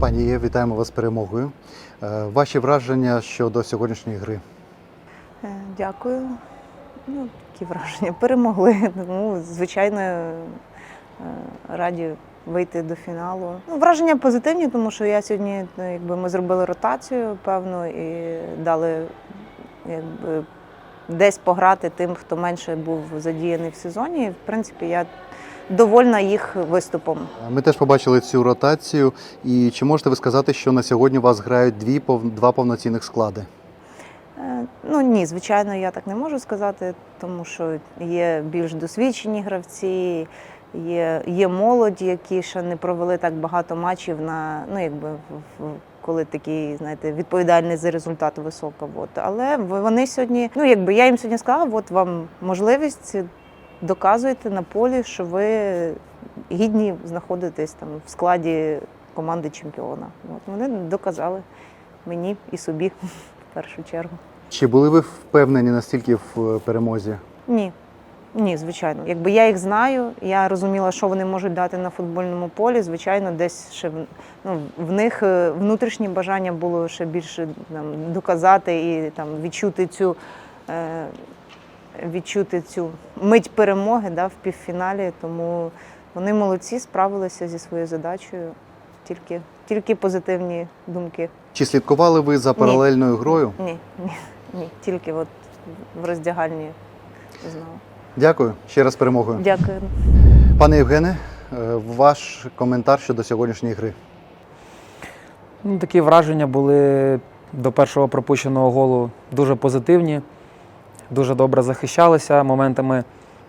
Пані Є, вітаємо вас з перемогою. Е, Ваші враження щодо сьогоднішньої гри? Е, Дякую. Ну, які враження. Перемогли. Тому, звичайно, е, раді вийти до фіналу. Ну, враження позитивні, тому що я сьогодні, ну, якби ми зробили ротацію, певно, і дали якби, десь пограти тим, хто менше був задіяний в сезоні. І, в принципі, я довольна їх виступом. Ми теж побачили цю ротацію. І чи можете ви сказати, що на сьогодні у вас грають дві два повноцінних склади? Е, Ну ні, звичайно, я так не можу сказати, тому що є більш досвідчені гравці, є, є молодь, які ще не провели так багато матчів на ну якби коли такий, знаєте, відповідальний за результат висока. От. Але вони сьогодні, ну якби я їм сьогодні сказала, от вам можливість доказуйте на полі, що ви гідні знаходитесь там в складі команди чемпіона. От вони доказали мені і собі в першу чергу. Чи були ви впевнені настільки в е, перемозі? Ні. Ні, звичайно. Якби я їх знаю, я розуміла, що вони можуть дати на футбольному полі. Звичайно, десь ще в- ну, в них е, внутрішнє бажання було ще більше там, доказати і там відчути цю. Е, відчути цю мить перемоги да, в півфіналі. Тому вони молодці, справилися зі своєю задачею. Тільки, тільки позитивні думки. Чи слідкували ви за паралельною грою? Ні, ні, ні. Тільки от в роздягальні знала. Дякую ще раз перемогою. Дякую. Пане Євгене, е, ваш коментар щодо сьогоднішньої гри. Ну, такі враження були до першого пропущеного голу дуже позитивні, дуже добре захищалися, моментами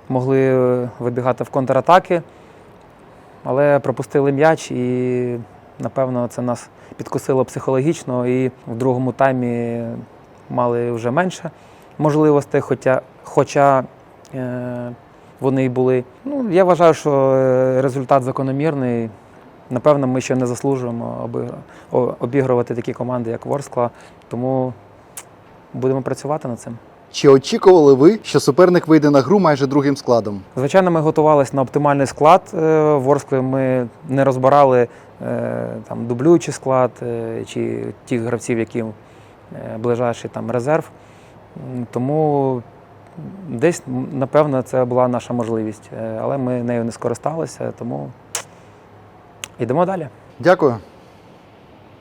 могли е, вибігати в контратаки, але пропустили м'яч і, напевно, це нас підкосило психологічно. І в другому таймі мали вже менше можливостей, хоча, хоча е, вони були. Ну, я вважаю, що е, результат закономірний. Напевно, ми ще не заслужуємо обігрувати такі команди, як Ворскла, тому будемо працювати над цим. Чи очікували ви, що суперник вийде на гру майже другим складом? Звичайно, ми готувалися на оптимальний склад е, Ворскли. Ми не розбирали е, там дублюючий склад е, чи тих гравців, які ближайший там резерв. Тому десь, напевно, це була наша можливість. Але ми нею не скористалися, тому йдемо далі. Дякую.